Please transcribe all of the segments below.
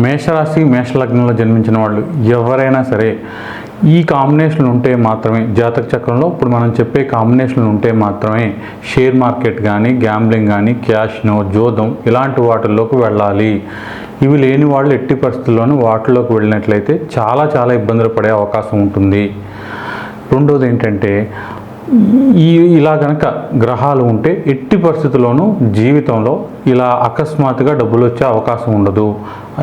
మేషరాశి మేషలగ్నంలో జన్మించిన వాళ్ళు ఎవరైనా సరే ఈ కాంబినేషన్లు ఉంటే మాత్రమే జాతక చక్రంలో ఇప్పుడు మనం చెప్పే కాంబినేషన్లు ఉంటే మాత్రమే షేర్ మార్కెట్ కానీ గ్యాంబ్లింగ్ కానీ క్యాష్నో జోదం ఇలాంటి వాటిల్లోకి వెళ్ళాలి. ఇవి లేని వాళ్ళు ఎట్టి పరిస్థితుల్లోనూ వాటిలోకి వెళ్ళినట్లయితే చాలా చాలా ఇబ్బందులు పడే అవకాశం ఉంటుంది. రెండోది ఏంటంటే ఈ ఇలా కనుక గ్రహాలు ఉంటే ఎట్టి పరిస్థితుల్లోనూ జీవితంలో ఇలా అకస్మాత్తుగా డబ్బులు వచ్చే అవకాశం ఉండదు.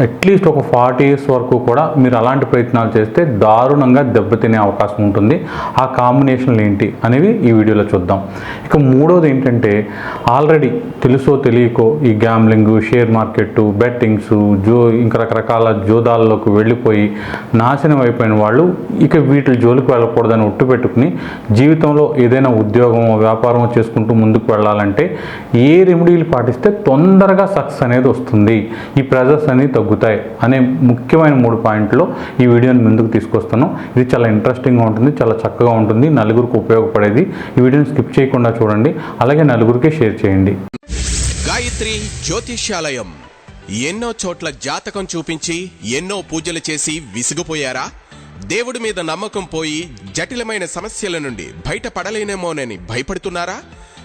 అట్లీస్ట్ ఒక ఫార్టీ ఇయర్స్ వరకు కూడా మీరు అలాంటి ప్రయత్నాలు చేస్తే దారుణంగా దెబ్బతినే అవకాశం ఉంటుంది. ఆ కాంబినేషన్లు ఏంటి అనేవి ఈ వీడియోలో చూద్దాం. ఇక మూడోది ఏంటంటే ఆల్రెడీ తెలుసో తెలియకో ఈ గ్యామ్లింగ్ షేర్ మార్కెట్ బెట్టింగ్స్ జో ఇంకా రకరకాల జోదాల్లోకి వెళ్ళిపోయి నాశనం అయిపోయిన వాళ్ళు ఇక వీటి జోలికి వెళ్ళకూడదని ఒట్టు పెట్టుకుని జీవితంలో ఏదైనా ఉద్యోగం వ్యాపారం చేసుకుంటూ ముందుకు వెళ్ళాలంటే ఏ రెమెడీలు పాటిస్తే తొందరగా సక్సెస్ అనేది వస్తుంది. ఈ ప్రెజర్స్ అనేది తగ్గుతాయి అనే ముఖ్యమైన మూడు పాయింట్లు ఈ వీడియోని ముందుకు తీసుకొస్తాను. ఇది చాలా ఇంట్రెస్టింగ్గా ఉంటుంది చాలా చక్కగా ఉంటుంది నలుగురికి ఉపయోగపడేది. ఈ వీడియోని స్కిప్ చేయకుండా చూడండి అలాగే నలుగురికి షేర్ చేయండి. గాయత్రి జ్యోతిష్యాలయం. ఎన్నో చోట్ల జాతకం చూపించి ఎన్నో పూజలు చేసి విసిగిపోయారా? దేవుడి మీద నమ్మకం పోయి జటిలమైన సమస్యల నుండి బయటపడలేనేమోనని భయపడుతున్నారా?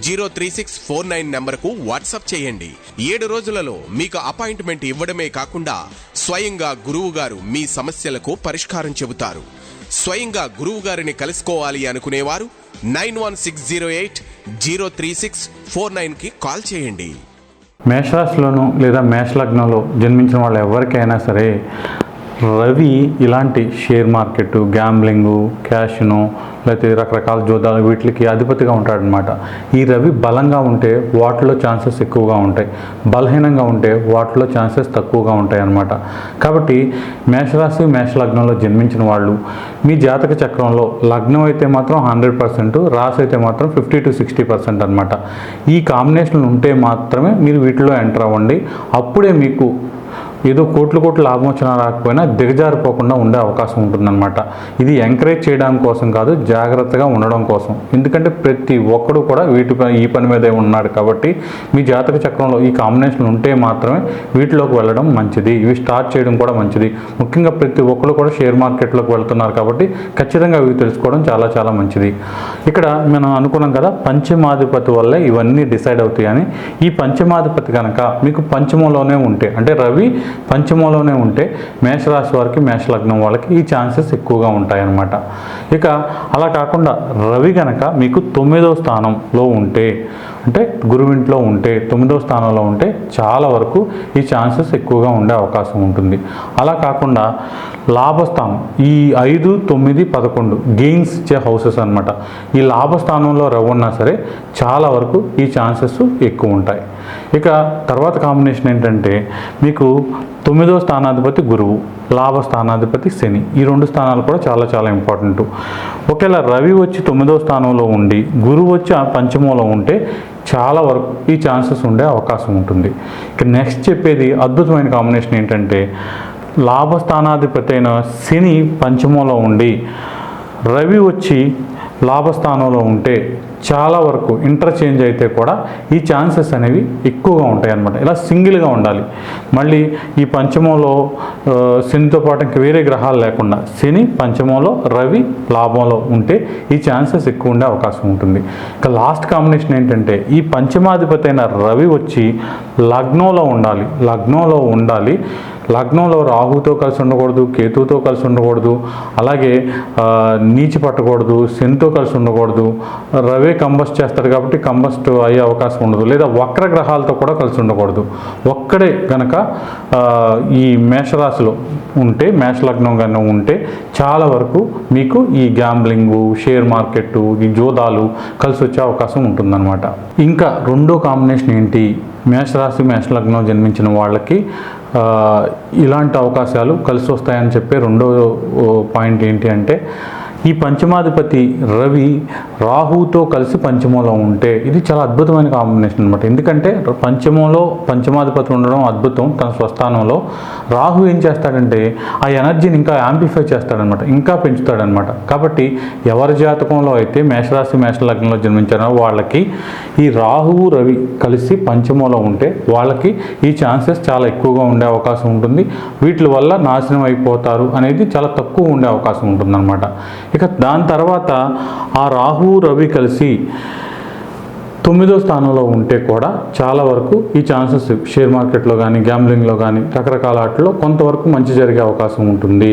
zero three six four nine నెంబర్కు వాట్సాప్ చేయండి. ఏడు రోజులలో మీకు అపాయింట్మెంట్ ఇవ్వడమే కాకుండా స్వయంగా గురువు గారు మీ సమస్యలకు పరిష్కారం చెబుతారు. స్వయంగా గురువు గారిని కలుసుకోవాలి అనుకునేవారు nine one six zero eight zero three six four నైన్కి కాల్ చేయండి. మేషరాశిలోను లేదా మేషలగ్నంలో జన్మించిన వాళ్ళు ఎవరికైనా సరే రవి ఇలాంటి షేర్ మార్కెట్ గ్యాంబ్లింగు క్యాషను లేకపోతే రకరకాల జోదాలు వీటికి అధిపతిగా ఉంటాడనమాట ఈ రవి బలంగా ఉంటే వాటిలో ఛాన్సెస్ ఎక్కువగా ఉంటాయి. బలహీనంగా ఉంటే వాటిలో ఛాన్సెస్ తక్కువగా ఉంటాయి అన్నమాట కాబట్టి మేషరాశి మేషలగ్నంలో జన్మించిన వాళ్ళు మీ జాతక చక్రంలో లగ్నం అయితే మాత్రం హండ్రెడ్ పర్సెంట్ రాశి అయితే మాత్రం ఫిఫ్టీ టు సిక్స్టీ పర్సెంట్ అనమాట ఈ కాంబినేషన్లు ఉంటే మాత్రమే మీరు వీటిలో ఎంటర్ అవ్వండి. అప్పుడే మీకు ఏదో కోట్లు కోట్లు లాభం వచ్చినా రాకపోయినా దిగజారిపోకుండా ఉండే అవకాశం ఉంటుందన్నమాట. ఇది ఎంకరేజ్ చేయడం కోసం కాదు జాగ్రత్తగా ఉండడం కోసం. ఎందుకంటే ప్రతి ఒక్కడు కూడా వీటి ఈ పని మీదే ఉన్నాడు కాబట్టి మీ జాతక చక్రంలో ఈ కాంబినేషన్ ఉంటే మాత్రమే వీటిలోకి వెళ్ళడం మంచిది. ఇవి స్టార్ట్ చేయడం కూడా మంచిది. ముఖ్యంగా ప్రతి ఒక్కరు కూడా షేర్ మార్కెట్లోకి వెళ్తున్నారు కాబట్టి ఖచ్చితంగా ఇవి తెలుసుకోవడం చాలా చాలా మంచిది. ఇక్కడ మనం అనుకున్నాం కదా పంచమాధిపతి వల్లే ఇవన్నీ డిసైడ్ అవుతాయని. ఈ పంచమాధిపతి కనుక మీకు పంచమంలోనే ఉంటే అంటే రవి పంచమంలోనే ఉంటే మేషరాశి వారికి మేషలగ్నం వాళ్ళకి ఈ ఛాన్సెస్ ఎక్కువగా ఉంటాయన్నమాట. ఇక అలా కాకుండా రవి కనుక మీకు తొమ్మిదో స్థానంలో ఉంటే అంటే గురువింట్లో ఉంటే తొమ్మిదో స్థానంలో ఉంటే చాలా వరకు ఈ ఛాన్సెస్ ఎక్కువగా ఉండే అవకాశం ఉంటుంది. అలా కాకుండా లాభస్థానం ఈ ఐదు తొమ్మిది పదకొండు గెయిన్స్ ఇచ్చే హౌసెస్ అన్నమాట. ఈ లాభస్థానంలో రవి ఉన్నా సరే చాలా వరకు ఈ ఛాన్సెస్ ఎక్కువ ఉంటాయి. ఇక తర్వాత కాంబినేషన్ ఏంటంటే మీకు తొమ్మిదో స్థానాధిపతి గురువు లాభ స్థానాధిపతి శని. ఈ రెండు స్థానాలు కూడా చాలా చాలా ఇంపార్టెంట్ ఒకవేళ రవి వచ్చి తొమ్మిదో స్థానంలో ఉండి గురువు వచ్చి పంచమంలో ఉంటే చాలా వరకు ఈ ఛాన్సెస్ ఉండే అవకాశం ఉంటుంది. ఇక నెక్స్ట్ చెప్పేది అద్భుతమైన కాంబినేషన్ ఏంటంటే లాభస్థానాధిపతి అయిన శని పంచమంలో ఉండి రవి వచ్చి లాభస్థానంలో ఉంటే చాలా వరకు ఇంటర్చేంజ్ అయితే కూడా ఈ ఛాన్సెస్ అనేవి ఎక్కువగా ఉంటాయి అన్నమాట ఇలా సింగిల్గా ఉండాలి. మళ్ళీ ఈ పంచమంలో శనితో పాటు ఇంకా వేరే గ్రహాలు లేకుండా శని పంచమంలో రవి లాభంలో ఉంటే ఈ ఛాన్సెస్ ఎక్కువ ఉండే అవకాశం ఉంటుంది. ఇక లాస్ట్ కాంబినేషన్ ఏంటంటే ఈ పంచమాధిపతి అయిన రవి వచ్చి లగ్నంలో ఉండాలి. లగ్నంలో ఉండాలి. లగ్నంలో రాహుతో కలిసి ఉండకూడదు కేతువుతో కలిసి ఉండకూడదు అలాగే నీచి పట్టకూడదు శనితో కలిసి ఉండకూడదు. రవే కంబస్ట్ చేస్తాడు కాబట్టి కంబస్ట్ అయ్యే అవకాశం ఉండదు. లేదా వక్ర గ్రహాలతో కూడా కలిసి ఉండకూడదు. ఒక్కడే కనుక ఈ మేషరాశిలో ఉంటే మేష లగ్నం కన్నా ఉంటే చాలా వరకు మీకు ఈ గ్యాంబ్లింగు షేర్ మార్కెట్ ఈ జోదాలు కలిసి వచ్చే అవకాశం ఉంటుందన్నమాట. ఇంకా రెండో కాంబినేషన్ ఏంటి? మేషరాశి మేష లగ్నం జన్మించిన వాళ్ళకి ఇలాంటి అవకాశాలు కలిసి వస్తాయని చెప్పే రెండో ఓ, పాయింట్ ఏంటి అంటే ఈ పంచమాధిపతి రవి రాహుతో కలిసి పంచమంలో ఉంటే ఇది చాలా అద్భుతమైన కాంబినేషన్ అనమాట ఎందుకంటే పంచమంలో పంచమాధిపతి ఉండడం అద్భుతం తన స్వస్థానంలో. రాహు ఏం చేస్తాడంటే ఆ ఎనర్జీని ఇంకా యాంప్లిఫై చేస్తాడనమాట ఇంకా పెంచుతాడనమాట కాబట్టి ఎవరి జాతకంలో అయితే మేషరాశి మేష లగ్నంలో జన్మించారో వాళ్ళకి ఈ రాహువు రవి కలిసి పంచమంలో ఉంటే వాళ్ళకి ఈ ఛాన్సెస్ చాలా ఎక్కువగా ఉండే అవకాశం ఉంటుంది. వీటి వల్ల నాశనం అయిపోతారు అనేది చాలా తక్కువ ఉండే అవకాశం ఉంటుందన్నమాట. ఇక దాని తర్వాత ఆ రాహు రవి కలిసి తొమ్మిదో స్థానంలో ఉంటే కూడా చాలా వరకు ఈ ఛాన్సెస్ షేర్ మార్కెట్లో కానీ గ్యాంబ్లింగ్లో కానీ రకరకాల వాటిలో కొంతవరకు మంచి జరిగే అవకాశం ఉంటుంది.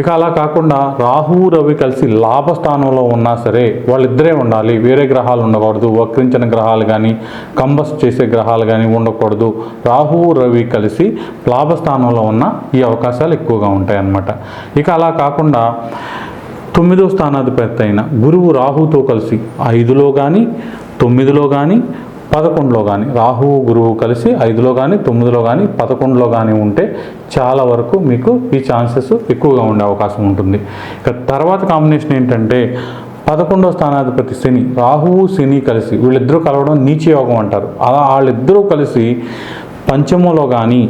ఇక అలా కాకుండా రాహువు రవి కలిసి లాభ స్థానంలో ఉన్నా సరే వాళ్ళిద్దరే ఉండాలి. వేరే గ్రహాలు ఉండకూడదు. వక్రించిన గ్రహాలు కానీ కంబస్ చేసే గ్రహాలు కానీ ఉండకూడదు. రాహువు రవి కలిసి లాభ స్థానంలో ఉన్న ఈ అవకాశాలు ఎక్కువగా ఉంటాయి అన్నమాట ఇక అలా కాకుండా తొమ్మిదో స్థానాధిపతి అయిన గురువు రాహుతో కలిసి ఐదులో కానీ తొమ్మిదిలో కానీ పదకొండులో కానీ రాహువు గురువు కలిసి ఐదులో కానీ తొమ్మిదిలో కానీ పదకొండులో కానీ ఉంటే చాలా వరకు మీకు ఈ ఛాన్సెస్ ఎక్కువగా ఉండే అవకాశం ఉంటుంది. ఇక తర్వాత కాంబినేషన్ ఏంటంటే పదకొండో స్థానాధిపతి శని రాహువు శని కలిసి వీళ్ళిద్దరూ కలవడం నీచయోగం అంటారు. అలా వాళ్ళిద్దరూ కలిసి పంచమంలో కానీ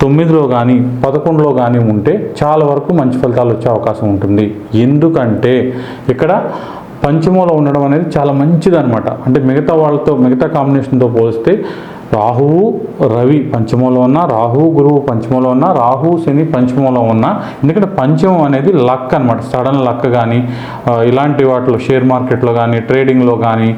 తొమ్మిదిలో కానీ పదకొండులో కానీ ఉంటే చాలా వరకు మంచి ఫలితాలు వచ్చే అవకాశం ఉంటుంది. ఎందుకంటే ఇక్కడ పంచమంలో ఉండడం అనేది చాలా మంచిదన్నమాట. అంటే మిగతా వాళ్ళతో మిగతా కాంబినేషన్తో పోలిస్తే రాహువు రవి పంచమంలో ఉన్న రాహువు గురువు పంచమంలో ఉన్న రాహువు శని పంచమంలో ఉన్న ఎందుకంటే పంచమం అనేది లక్ అనమాట సడన్ లక్ కానీ ఇలాంటి వాటిలో షేర్ మార్కెట్లో కానీ ట్రేడింగ్లో కానీ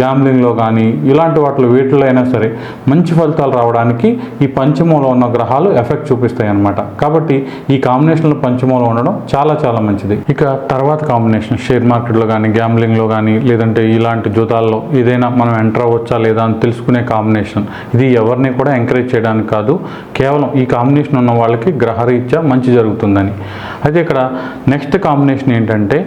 గ్యాంబ్లింగ్లో కానీ ఇలాంటి వాటిలో వీటిలో అయినా సరే మంచి ఫలితాలు రావడానికి ఈ పంచమంలో ఉన్న గ్రహాలు ఎఫెక్ట్ చూపిస్తాయి అన్నమాట. కాబట్టి ఈ కాంబినేషన్లో పంచమంలో ఉండడం చాలా చాలా మంచిది. ఇక తర్వాత కాంబినేషన్ షేర్ మార్కెట్లో కానీ గ్యాంబ్లింగ్లో కానీ లేదంటే ఇలాంటి జూతాల్లో ఏదైనా మనం ఎంటర్ అవ్వచ్చా లేదా అని తెలుసుకునే కాంబినేషన్. ఇది ఎవరిని కూడా ఎంకరేజ్ చేయడానికి కాదు కేవలం ఈ కాంబినేషన్ ఉన్న వాళ్ళకి గ్రహరీత్యా మంచి జరుగుతుందని. అయితే ఇక్కడ నెక్స్ట్ కాంబినేషన్ ఏంటంటే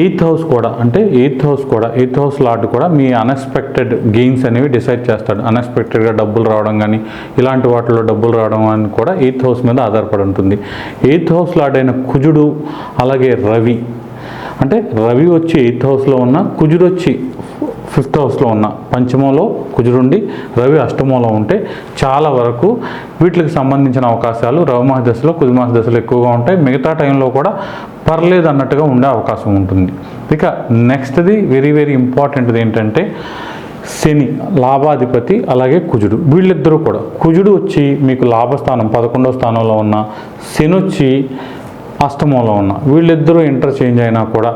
ఎయిత్ హౌస్ కూడా అంటే ఎయిత్ హౌస్ కూడా ఎయిత్ హౌస్ లాట్ కూడా మీ అన్ఎక్స్పెక్టెడ్ గెయిన్స్ అనేవి డిసైడ్ చేస్తాడు. అన్ఎక్స్పెక్టెడ్గా డబ్బులు రావడం కానీ ఇలాంటి వాటిలో డబ్బులు రావడం అని కూడా ఎయిత్ హౌస్ మీద ఆధారపడి ఉంటుంది. ఎయిత్ హౌస్ లాట్ అయిన కుజుడు అలాగే రవి అంటే రవి వచ్చి ఎయిత్ హౌస్లో ఉన్న కుజుడు వచ్చి ఫిఫ్త్ హౌస్లో ఉన్న పంచమంలో కుజుడుండి రవి అష్టమంలో ఉంటే చాలా వరకు వీటికి సంబంధించిన అవకాశాలు రవిమాస దశలో కుజుమాస దశలో ఎక్కువగా ఉంటాయి. మిగతా టైంలో కూడా పర్లేదు అన్నట్టుగా ఉండే అవకాశం ఉంటుంది. ఇక నెక్స్ట్ది వెరీ వెరీ ఇంపార్టెంట్ది ఏంటంటే శని లాభాధిపతి అలాగే కుజుడు. వీళ్ళిద్దరూ కూడా కుజుడు వచ్చి మీకు లాభస్థానం పదకొండవ స్థానంలో ఉన్న శని వచ్చి అష్టమంలో ఉన్న వీళ్ళిద్దరూ ఇంటర్చేంజ్ అయినా కూడా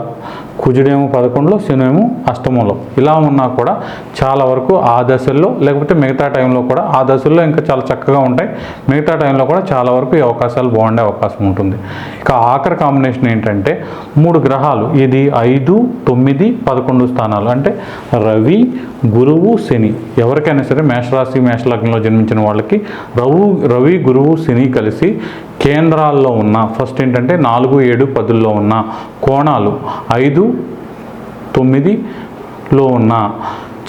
కుజుడేమో పదకొండులో శనేమో అష్టమంలో. ఇలా ఉన్నా కూడా చాలా వరకు ఆ దశల్లో లేకపోతే మిగతా టైంలో కూడా ఆ దశల్లో ఇంకా చాలా చక్కగా ఉంటాయి. మిగతా టైంలో కూడా చాలా వరకు ఈ అవకాశాలు బాగుండే అవకాశం ఉంటుంది. ఇక ఆఖరి కాంబినేషన్ ఏంటంటే మూడు గ్రహాలు ఇది ఐదు తొమ్మిది పదకొండు స్థానాలు. అంటే రవి గురువు శని. ఎవరికైనా సరే మేషరాశి మేషలగ్నంలో జన్మించిన వాళ్ళకి రవు రవి గురువు శని కలిసి కేంద్రాల్లో ఉన్న ఫస్ట్ ఏంటంటే నాలుగు ఏడు పదుల్లో ఉన్న కోణాలు ఐదు తొమ్మిదిలో ఉన్న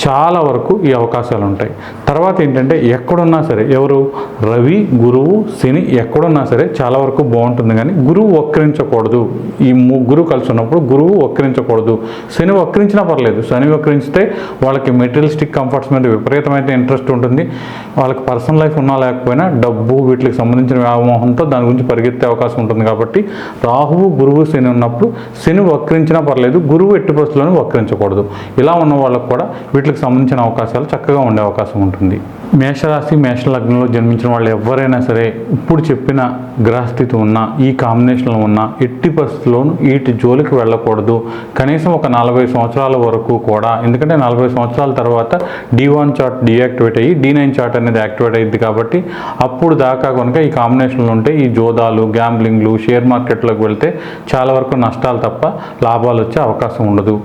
చాలా వరకు ఈ అవకాశాలు ఉంటాయి తర్వాత ఏంటంటే ఎక్కడున్నా సరే ఎవరు? రవి గురువు శని ఎక్కడున్నా సరే చాలా వరకు బాగుంటుంది కానీ గురువు వక్రించకూడదు. ఈ ముగ్గురు కలిసి ఉన్నప్పుడు గురువు వక్రించకూడదు. శని వక్రించినా పర్లేదు. శని వక్రించితే వాళ్ళకి మెటీరియలిస్టిక్ కంఫర్ట్స్ మీద విపరీతమైన ఇంట్రెస్ట్ ఉంటుంది. వాళ్ళకి పర్సనల్ లైఫ్ ఉన్నా లేకపోయినా డబ్బు వీటికి సంబంధించిన వ్యామోహంతో దాని గురించి పరిగెత్తే అవకాశం ఉంటుంది కాబట్టి రాహువు గురువు శని ఉన్నప్పుడు శని వక్రించినా పర్లేదు. గురువు ఎట్టి పరిస్థితుల్లోనూ వక్రించకూడదు. ఇలా ఉన్న వాళ్ళకు కూడా వీటి వీటికి సంబంధించిన అవకాశాలు చక్కగా ఉండే అవకాశం ఉంటుంది. మేషరాశి మేష లగ్నంలో జన్మించిన వాళ్ళు ఎవరైనా సరే ఇప్పుడు చెప్పిన గ్రహస్థితి ఉన్న ఈ కాంబినేషన్లో ఉన్న ఎట్టి పరిస్థితుల్లోనూ వీటి జోలికి వెళ్ళకూడదు. కనీసం ఒక నలభై సంవత్సరాల వరకు కూడా. ఎందుకంటే నలభై సంవత్సరాల తర్వాత డి వన్ చార్ట్ డియాక్టివేట్ అయ్యి డి నైన్ చార్ట్ అనేది యాక్టివేట్ అయ్యింది కాబట్టి అప్పుడు దాకా కనుక ఈ కాంబినేషన్లో ఉంటే ఈ జోదాలు గ్యాంబ్లింగ్లు షేర్ మార్కెట్లోకి వెళ్తే చాలా వరకు నష్టాలు తప్ప లాభాలు వచ్చే అవకాశం ఉండదు.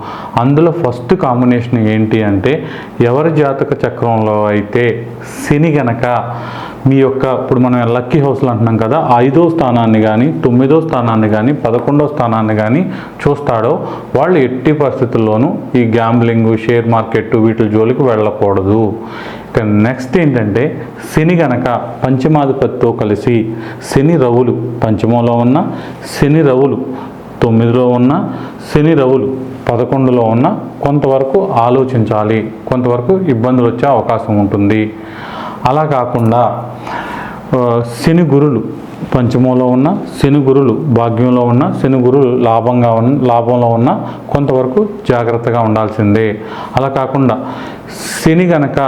అందులో ఫస్ట్ కాంబినేషన్ ఏంటి అంటే ఎవరి జాతక చక్రంలో అయితే శని గనక మీ యొక్క ఇప్పుడు మనం లక్కీ హౌస్లు అంటున్నాం కదా ఐదో స్థానాన్ని కానీ తొమ్మిదో స్థానాన్ని కానీ పదకొండో స్థానాన్ని కానీ చూస్తాడో వాళ్ళు ఎట్టి పరిస్థితుల్లోనూ ఈ గ్యాంబ్లింగ్ షేర్ మార్కెట్ వీటి జోలికి వెళ్ళకూడదు. ఇక నెక్స్ట్ ఏంటంటే శని గనక పంచమాధిపతితో కలిసి శని రవులు పంచమంలో ఉన్న శని రవులు తొమ్మిదిలో ఉన్న శని రవులు పదకొండులో ఉన్న కొంతవరకు ఆలోచించాలి కొంతవరకు ఇబ్బందులు వచ్చే అవకాశం ఉంటుంది. అలా కాకుండా శని గురులు పంచమంలో ఉన్న శని గురులు భాగ్యంలో ఉన్న శని గురులు లాభంగా ఉన్న లాభంలో ఉన్న కొంతవరకు జాగ్రత్తగా ఉండాల్సిందే. అలా కాకుండా శని గనక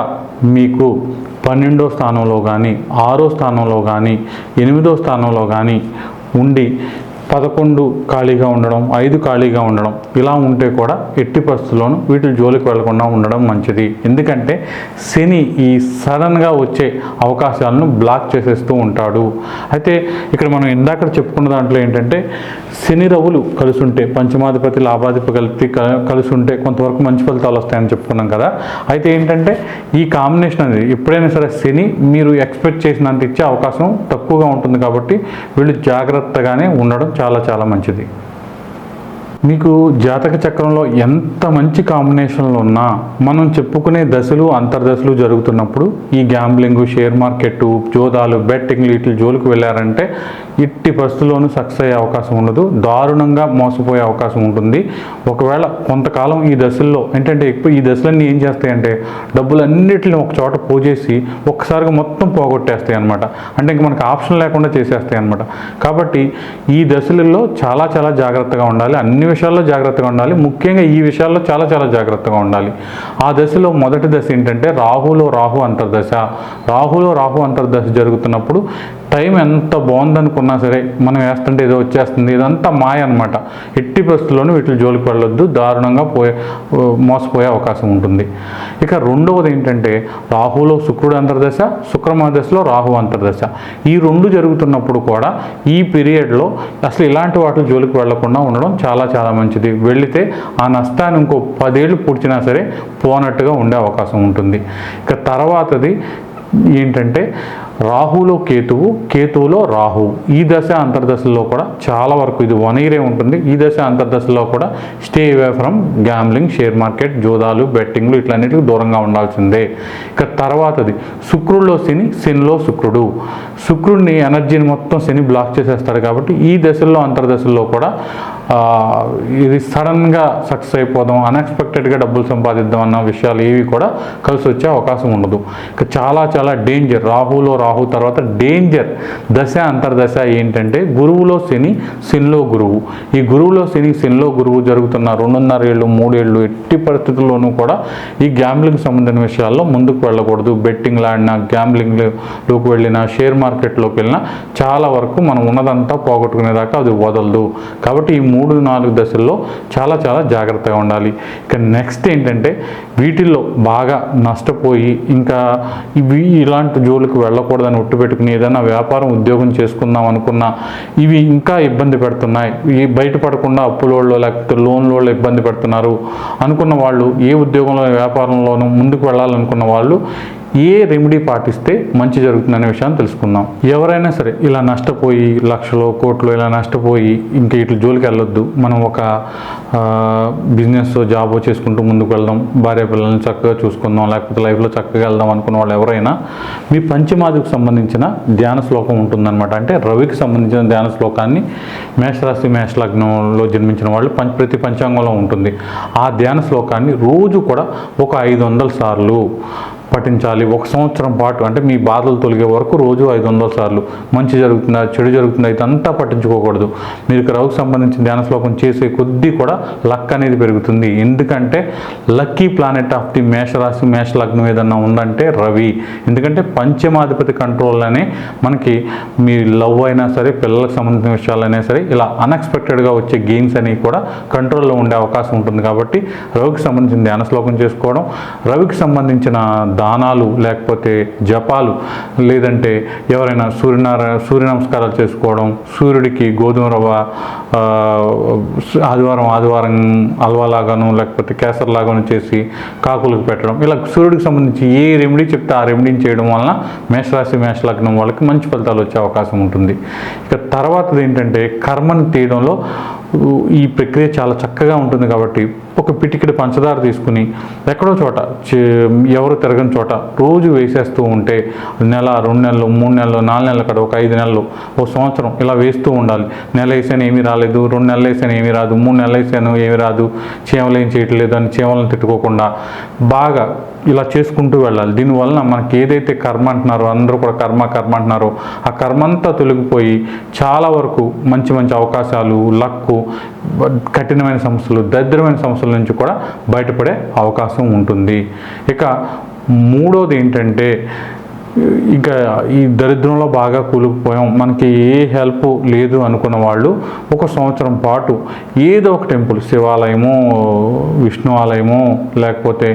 మీకు పన్నెండో స్థానంలో కానీ ఆరో స్థానంలో కానీ ఎనిమిదో స్థానంలో కానీ ఉండి పదకొండు ఖాళీగా ఉండడం ఐదు ఖాళీగా ఉండడం ఇలా ఉంటే కూడా ఎట్టి పరిస్థితుల్లోనూ వీటి జోలికి వెళ్ళకుండా ఉండడం మంచిది. ఎందుకంటే శని ఈ సడన్గా వచ్చే అవకాశాలను బ్లాక్ చేసేస్తూ ఉంటాడు. అయితే ఇక్కడ మనం ఇందాక చెప్పుకున్న దాంట్లో ఏంటంటే శని రవులు కలిసి ఉంటే పంచమాధిపతి లాభాధిపతి కలిపి క- కలిసి ఉంటే కొంతవరకు మంచి ఫలితాలు వస్తాయని చెప్పుకున్నాం కదా. అయితే ఏంటంటే ఈ కాంబినేషన్ అనేది ఎప్పుడైనా సరే శని మీరు ఎక్స్పెక్ట్ చేసినంత ఇచ్చే అవకాశం తక్కువగా ఉంటుంది కాబట్టి వీళ్ళు జాగ్రత్తగానే ఉండడం చాలా చాలా మంచిది. మీకు జాతక చక్రంలో ఎంత మంచి కాంబినేషన్లు ఉన్నా మనం చెప్పుకునే దశలు అంతర్దశలు జరుగుతున్నప్పుడు ఈ గ్యాంబ్లింగ్ షేర్ మార్కెట్ జోదాలు బెట్టింగ్లు ఇట్లు జోలికి వెళ్ళారంటే ఇట్టి పరిస్థితుల్లోనూ సక్సెస్ అయ్యే అవకాశం ఉండదు. దారుణంగా మోసపోయే అవకాశం ఉంటుంది. ఒకవేళ కొంతకాలం ఈ దశల్లో ఏంటంటే ఎక్కువ ఈ దశలన్నీ ఏం చేస్తాయంటే డబ్బులన్నిటిని ఒక చోట పోజేసి ఒక్కసారిగా మొత్తం పోగొట్టేస్తాయి అనమాట అంటే ఇంక మనకు ఆప్షన్ లేకుండా చేసేస్తాయి అనమాట కాబట్టి ఈ దశలలో చాలా చాలా జాగ్రత్తగా ఉండాలి. అన్ని విషయాల్లో జాగ్రత్తగా ఉండాలి. ముఖ్యంగా ఈ విషయాల్లో చాలా చాలా జాగ్రత్తగా ఉండాలి. ఆ దశలో మొదటి దశ ఏంటంటే రాహులో రాహు అంతర్దశ. రాహులో రాహు అంతర్దశ జరుగుతున్నప్పుడు టైం ఎంత బాగుందనుకున్నా సరే మనం వేస్తుంటే ఏదో వచ్చేస్తుంది. ఇదంతా మాయ అనమాట ఎట్టి పరిస్థితుల్లోనూ వీటిలో జోలికి వెళ్ళొద్దు. దారుణంగా పోయే మోసపోయే అవకాశం ఉంటుంది. ఇక రెండవది ఏంటంటే రాహులో శుక్రుడు అంతర్దశ శుక్రమదశలో రాహు అంతర్దశ. ఈ రెండు జరుగుతున్నప్పుడు కూడా ఈ పీరియడ్లో అసలు ఇలాంటి వాటిలో జోలికి వెళ్ళకుండా ఉండడం చాలా చాలా చాలా మంచిది. వెళితే ఆ నష్టాన్ని ఇంకో పదేళ్ళు పూడ్చినా సరే పోనట్టుగా ఉండే అవకాశం ఉంటుంది. ఇక తర్వాతది ఏంటంటే రాహులో కేతువు కేతువులో రాహు. ఈ దశ అంతర్దశలో కూడా చాలా వరకు ఇది వన్ ఇయరే ఉంటుంది. ఈ దశ అంతర్దశలో కూడా stay away from gambling share market జోదాలు బెట్టింగ్లు ఇట్లన్నిటికి దూరంగా ఉండాల్సిందే. ఇక తర్వాతది శుక్రుడిలో శని శనిలో శుక్రుడు. శుక్రుడిని ఎనర్జీని మొత్తం శని బ్లాక్ చేసేస్తాడు కాబట్టి ఈ దశల్లో అంతర్దశల్లో కూడా ఇది సడన్గా సక్సెస్ అయిపోదాం అన్ఎక్స్పెక్టెడ్గా డబ్బులు సంపాదిద్దాం అన్న విషయాలు ఏవి కూడా కలిసి వచ్చే అవకాశం ఉండదు. ఇక చాలా చాలా డేంజర్ రాహులో రాహు తర్వాత డేంజర్ దశ అంతర్దశ ఏంటంటే గురువులో శని శనిలో గురువు. ఈ గురువులో శని శనిలో గురువు జరుగుతున్న రెండున్నర ఏళ్ళు మూడేళ్ళు ఎట్టి పరిస్థితుల్లోనూ కూడా ఈ గ్యాంబ్లింగ్ సంబంధించిన విషయాల్లో ముందుకు వెళ్ళకూడదు. బెట్టింగ్లు ఆడినా గ్యాంబ్లింగ్లోకి వెళ్ళినా షేర్ మార్కెట్లోకి వెళ్ళినా చాలా వరకు మనం ఉన్నదంతా పోగొట్టుకునేదాకా అది వదలదు. కాబట్టి ఈ మూడు నాలుగు దశల్లో చాలా చాలా జాగ్రత్తగా ఉండాలి. ఇక నెక్స్ట్ ఏంటంటే వీటిల్లో బాగా నష్టపోయి ఇంకా ఇవి ఇలాంటి జోలికి వెళ్ళకూడదని ఒట్టు పెట్టుకుని ఏదైనా వ్యాపారం ఉద్యోగం చేసుకుందాం అనుకున్నా ఇవి ఇంకా ఇబ్బంది పెడుతున్నాయి. ఈ బయటపడకుండా అప్పులోళ్ళు లేకపోతే లోన్లో ఇబ్బంది పెడుతున్నారు అనుకున్న వాళ్ళు ఏ ఉద్యోగంలో వ్యాపారంలోనూ ముందుకు వెళ్ళాలనుకున్న వాళ్ళు ఏ రెమెడీ పాటిస్తే మంచి జరుగుతుందనే విషయాన్ని తెలుసుకుందాం. ఎవరైనా సరే ఇలా నష్టపోయి లక్షలు కోట్లు ఇలా నష్టపోయి ఇంకా ఇట్లా జోలికి వెళ్ళొద్దు. మనం ఒక బిజినెస్ జాబ్ చేసుకుంటూ ముందుకు వెళ్దాం. భార్య పిల్లల్ని చక్కగా చూసుకుందాం. లేకపోతే లైఫ్లో చక్కగా వెళ్దాం అనుకున్న వాళ్ళు ఎవరైనా మీ పంచమాదికి సంబంధించిన ధ్యాన శ్లోకం ఉంటుందన్నమాట. అంటే రవికి సంబంధించిన ధ్యాన శ్లోకాన్ని మేషరాశి మేషలగ్నంలో జన్మించిన వాళ్ళు పంచ ప్రతి పంచాంగంలో ఉంటుంది. ఆ ధ్యాన శ్లోకాన్ని రోజు కూడా ఒక ఐదు వందల సార్లు పఠించాలి. ఒక సంవత్సరం పాటు అంటే మీ బాధలు తొలగే వరకు రోజు ఐదు వందల సార్లు. మంచి జరుగుతుందా చెడు జరుగుతుందా ఇదంతా పట్టించుకోకూడదు. మీరు రవికి సంబంధించిన ధ్యాన శ్లోకం చేసే కొద్దీ కూడా లక్ అనేది పెరుగుతుంది. ఎందుకంటే లక్కీ ప్లానెట్ ఆఫ్ ది మేషరాశి మేష లగ్నం ఏదన్నా ఉందంటే రవి. ఎందుకంటే పంచమాధిపతి కంట్రోల్లోనే మనకి మీ లవ్ అయినా సరే పిల్లలకు సంబంధించిన విషయాలైనా సరే ఇలా అన్ఎక్స్పెక్టెడ్గా వచ్చే గెయిన్స్ అనేవి కూడా కంట్రోల్లో ఉండే అవకాశం ఉంటుంది. కాబట్టి రవికి సంబంధించిన ధ్యాన శ్లోకం చేసుకోవడం రవికి సంబంధించిన దానాలు లేకపోతే జపాలు లేదంటే ఎవరైనా సూర్యనారాయణ సూర్య నమస్కారాలు చేసుకోవడం సూర్యుడికి గోధుమ రవ్వ ఆదివారం ఆదివారం అల్వాలాగాను లేకపోతే కేసర్లాగాను చేసి కాకులకు పెట్టడం ఇలా సూర్యుడికి సంబంధించి ఏ రెమెడీ చెప్తే ఆ రెమెడీని చేయడం వలన మేషరాశి మేషలగ్నం వాళ్ళకి మంచి ఫలితాలు వచ్చే అవకాశం ఉంటుంది. ఇక తర్వాతది ఏంటంటే కర్మను తీయడంలో ఈ ప్రక్రియ చాలా చక్కగా ఉంటుంది కాబట్టి ఒక పిటికిడి పంచదార తీసుకుని ఎక్కడో చోట చే- ఎవరు తిరగని చోట రోజు వేసేస్తూ ఉంటే నెల రెండు నెలలు మూడు నెలలు నాలుగు నెలలు కాడ ఒక ఐదు నెలలు ఒక సంవత్సరం ఇలా వేస్తూ ఉండాలి. నెల వేసాను ఏమీ రాలేదు రెండు నెలలు వేసాను ఏమీ రాదు మూడు నెలలు వేసాను ఏమీ రాదు చీమలు ఏం చేయట్లేదు అని చీమలను తిట్టుకోకుండా బాగా ఇలా చేసుకుంటూ వెళ్ళాలి. దీనివల్ల మనకి ఏదైతే కర్మ అంటున్నారో అందరూ కూడా కర్మ కర్మ అంటున్నారో ఆ కర్మ అంతా తొలగిపోయి చాలా వరకు మంచి మంచి అవకాశాలు లక్కు కఠినమైన సమస్యలు దరిద్రమైన సమస్యల నుంచి కూడా బయటపడే అవకాశం ఉంటుంది. ఇక మూడోది ఏంటంటే ఇంకా ఈ దరిద్రంలో బాగా కూలిపోయాం. మనకి ఏ హెల్ప్ లేదు అనుకున్న వాళ్ళు ఒక సంవత్సరం పాటు ఏదో ఒక టెంపుల్ శివాలయము విష్ణు ఆలయము లేకపోతే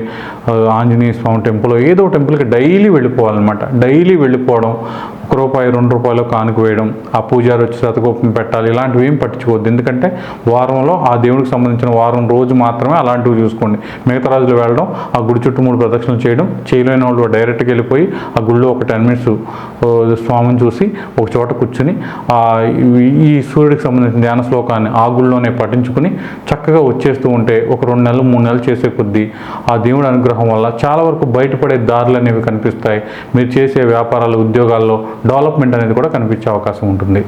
ఆంజనేయ స్వామి టెంపుల్ ఏదో ఒక టెంపుల్కి డైలీ వెళ్ళిపోవాలన్నమాట. డైలీ వెళ్ళిపోవడం ఒక్క రూపాయి రెండు రూపాయలు కానుక వేయడం ఆ పూజారి వచ్చి శతకోపం పెట్టాలి ఇలాంటివి ఏం పట్టించుకోవద్దు. ఎందుకంటే వారంలో ఆ దేవుడికి సంబంధించిన వారం రోజు మాత్రమే అలాంటివి చూసుకోండి. మిగతా రోజులు వెళ్ళడం ఆ గుడి చుట్టూ మూడు ప్రదక్షిణలు చేయడం చేయలేని వాళ్ళు డైరెక్ట్గా వెళ్ళిపోయి ఆ గుడిలో ఒక టెన్ మినిట్స్ స్వామిని చూసి ఒక చోట కూర్చుని ఈ- ఈ సూర్యుడికి సంబంధించిన ధ్యాన శ్లోకాన్ని ఆ గుడిలోనే పఠించుకుని చక్కగా వచ్చేస్తూ ఉంటే ఒక రెండు నెలలు మూడు నెలలు చేసే కొద్దీ ఆ దేవుడి అనుగ్రహం వల్ల చాలా వరకు బయటపడే దారులు అనేవి కనిపిస్తాయి. మీరు చేసే వ్యాపారాలు ఉద్యోగాల్లో డెవలప్మెంట్ అనేది కూడా కనిపించే అవకాశం ఉంటుంది.